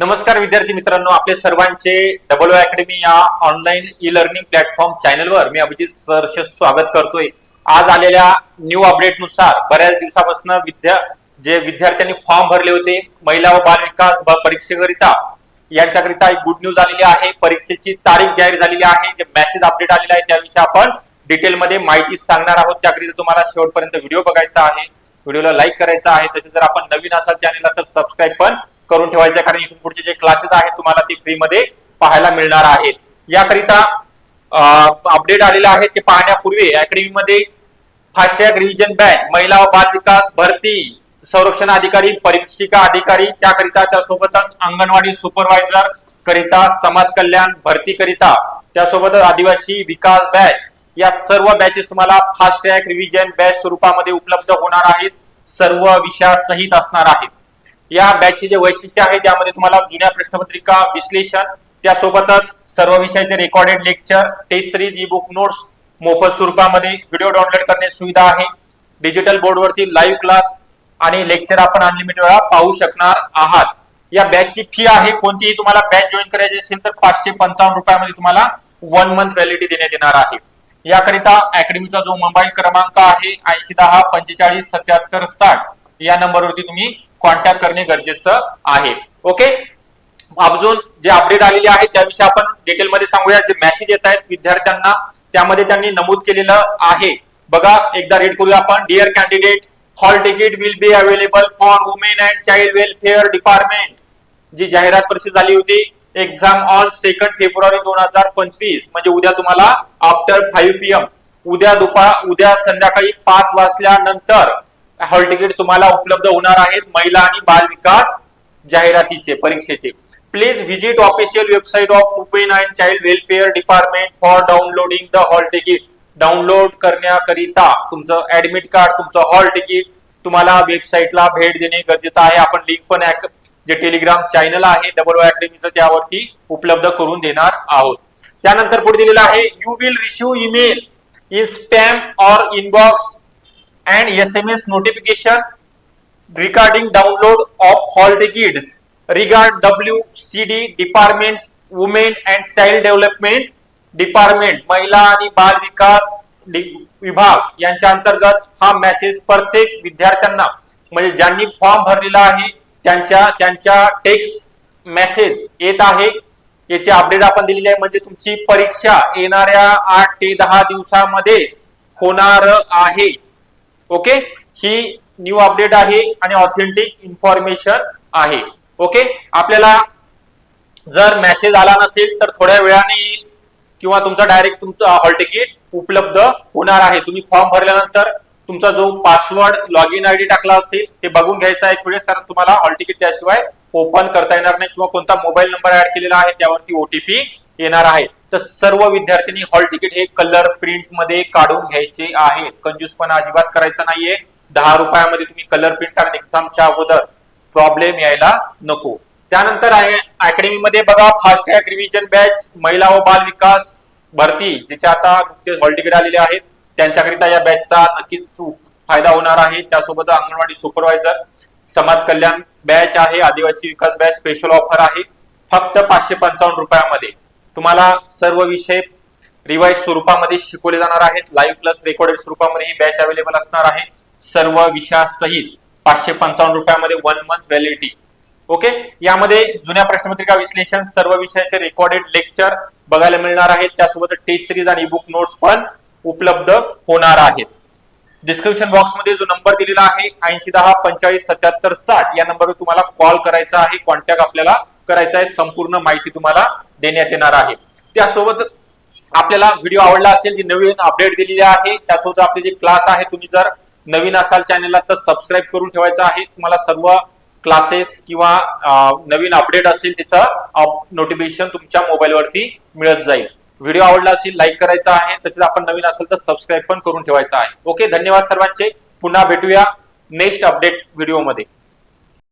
नमस्कार विद्यार्थी मित्रांनो आपले सर्वांचे डबल अकॅडमी या ऑनलाईन ई लर्निंग प्लॅटफॉर्म चॅनलवर मी अभिजित सरश स्वागत करतोय. आज आलेल्या न्यू अपडेटनुसार बऱ्याच दिवसापासून विद्या जे विद्यार्थ्यांनी फॉर्म भरले होते महिला व बाल विकास परीक्षेकरिता यांच्याकरिता एक गुड न्यूज आलेली आहे. परीक्षेची तारीख जाहीर झालेली आहे. जे मेसेज अपडेट आलेला आहे त्याविषयी आपण डिटेलमध्ये माहिती सांगणार आहोत. त्याकरिता तुम्हाला शेवटपर्यंत व्हिडिओ बघायचा आहे. व्हिडिओला लाईक करायचा आहे. तसेच जर आपण नवीन असाल चॅनलला तर सबस्क्राईब पण करून ठेवायचं कारण इथून पुढचे जे क्लासेस आहेत तुम्हाला ते फ्रीमध्ये पाहायला मिळणार आहेत. याकरिता अपडेट आलेले आहे ते पाहण्यापूर्वी अकॅडमीमध्ये फास्टॅग रिव्हिजन बॅच महिला व बाल विकास भरती संरक्षण अधिकारी परीक्षिका अधिकारी त्याकरिता त्यासोबतच अंगणवाडी सुपरवायझर करिता समाज कल्याण भरती करिता त्यासोबतच आदिवासी विकास बॅच या सर्व बॅचेस तुम्हाला फास्ट ट्रॅक रिव्हिजन बॅच स्वरूपामध्ये उपलब्ध होणार आहेत. सर्व विषयासहित असणार आहेत. या बॅचचे जे वैशिष्ट्य आहे त्यामध्ये तुम्हाला जुन्या प्रश्नपत्रिका विश्लेषण त्यासोबतच सर्व विषयाचे recorded lecture test series e book notes मोफत स्वरूपामध्ये व्हिडिओ डाउनलोड करण्याची सुविधा आहे. डिजिटल बोर्डवरती लाईव्ह क्लास आणि लेक्चर आपण अनलिमिटेड वेळा पाहू शकणार आहात. या बॅचची फी आहे कोणतीही तुम्हाला बॅच जॉईन करायची असेल तर पाचशे पंचावन्न रुपयामध्ये तुम्हाला वन मंथ व्हॅलिडिटी देण्यात येणार आहे. याकरिता अकॅडमीचा जो मोबाईल क्रमांक आहे ऐंशी दहा पंचेचाळीस सत्याहत्तर साठ या नंबरवरती तुम्ही कॉन्टॅक्ट करणे गरजेचं आहे. ओके अजून जे अपडेट आलेले आहे त्याविषयी आपण डिटेलमध्ये सांगूया. जे मेसेज येत आहेत विद्यार्थ्यांना त्यामध्ये त्यांनी नमूद केलेलं आहे. बघा एकदा रीड करूया आपण. Dear candidate hall ticket will be available for women and child welfare department जी जाहिरात प्रसिद्ध झाली होती एक्झाम ऑन सेकंड फेब्रुवारी दोन हजार पंचवीस. म्हणजे उद्या तुम्हाला आफ्टर फाईव्ह पी एम उद्या दुपार उद्या संध्याकाळी पाच वाजल्यानंतर हॉल तिकीट तुम्हाला उपलब्ध होणार आहेत. महिला आणि बाल विकास जाहिरातीचे परीक्षेचे. Please visit official website of women and child welfare department for downloading the hall ticket download करण्याकरिता तुमचं ऍडमिट कार्ड तुमचं हॉल तिकीट तुम्हाला वेबसाईटला भेट देणे गरजेचं आहे. आपण लिंक पण जे टेलिग्राम चॅनल आहे डबल ओ अकॅडमीचं त्यावरती उपलब्ध करून देणार आहोत. त्यानंतर पुढे दिलेलं आहे you will receive email in spam or inbox and S M S notification regarding download of hall tickets regard WCD departments women and child development department महिला आणि बाल विकास डि- विभाग यांच्या अंतर्गत हा मेसेज प्रत्येक विद्यार्थ्यांना म्हणजे ज्यांनी फॉर्म भरलेला आहे त्यांच्या त्यांच्या टेक्स्ट मेसेज येत आहे. याची अपडेट आपण दिलेली आहे म्हणजे तुमची परीक्षा येणाऱ्या आठ ते दहा दिवसामध्ये होणार आहे. ओके? ही न्यू अपडेट आहे आणि ऑथेंटिक इन्फॉर्मेशन आहे. ओके? आपल्याला जर मेसेज आला नसेल तर थोड्या वेळाने येईल किंवा तुमचा डायरेक्ट तुमचं हॉल तिकीट उपलब्ध होणार आहे. तुम्ही फॉर्म भरल्यानंतर तुमचा जो पासवर्ड लॉग इन आयडी टाकला असेल ते बघून घ्यायचा एक वेळेस कारण तुम्हाला हॉल तिकीट त्याशिवाय ओपन करता येणार नाही किंवा कोणता मोबाईल नंबर ऍड केलेला आहे त्यावरती ओटीपी येणार आहे. तर सर्व विद्यार्थ्यांनी हॉल तिकीट हे कलर प्रिंटमध्ये काढून घ्यायचे आहेत. कंजूसपणा अजिबात करायचा नाहीये. दहा रुपयामध्ये तुम्ही कलर प्रिंट कारण एक्झामच्या अगोदर प्रॉब्लेम यायला नको. त्यानंतर अकॅडमीमध्ये बघा फास्ट ट्रॅक रिव्हिजन बॅच महिला व बाल विकास भरती ज्याचे आता नुकतेच हॉल तिकीट आलेले आहेत त्यांच्याकरिता या बॅचचा नक्कीच फायदा होणार आहे. त्यासोबत अंगणवाडी सुपरवायझर समाज कल्याण बॅच आहे आदिवासी विकास बॅच स्पेशल ऑफर आहे. फक्त पाचशे पंचावन्न रुपयामध्ये. तुम्हाला सर्व विषय रिवाइज स्वरूपामध्ये शिकवले जाणार आहेत. लाईव्ह प्लस रेकॉर्डेड स्वरूपामध्ये ही बॅच अवेलेबल असणार आहे. सर्व विषयासहित पाचशे पंचावन्न रुपयामध्ये वन मंथ व्हॅलिडिटी ओके यामध्ये जुन्या प्रश्नपत्रिका विश्लेषण सर्व विषयाचे रेकॉर्डेड लेक्चर बघायला मिळणार आहेत. त्यासोबत टेस्ट सिरीज आणि बुक नोट्स पण उपलब्ध होणार आहेत. डिस्क्रिप्शन बॉक्समध्ये जो नंबर दिलेला आहे ऐंशी दहा पंचेचाळीस सत्याहत्तर साठ या नंबरवर तुम्हाला कॉल करायचा आहे. कॉन्टॅक्ट आपल्याला करायचा आहे संपूर्ण माहिती तुम्हाला देण्यात येणार आहे. त्यासोबत आपल्याला व्हिडिओ आवडला असेल जी नवीन अपडेट दिलेली आहे त्यासोबत आपले जे क्लास आहे तुम्ही जर नवीन असाल चॅनलला तर सबस्क्राईब करून ठेवायचं आहे. तुम्हाला सर्व क्लासेस किंवा नवीन अपडेट असेल त्याचं नोटिफिकेशन तुमच्या मोबाईलवरती मिळत जाईल. व्हिडिओ आवडला असेल लाईक करायचा आहे तसेच आपण नवीन असेल तर सबस्क्राईब पण करून ठेवायचं आहे. ओके धन्यवाद सर्वांचे. पुन्हा भेटूया नेक्स्ट अपडेट व्हिडिओमध्ये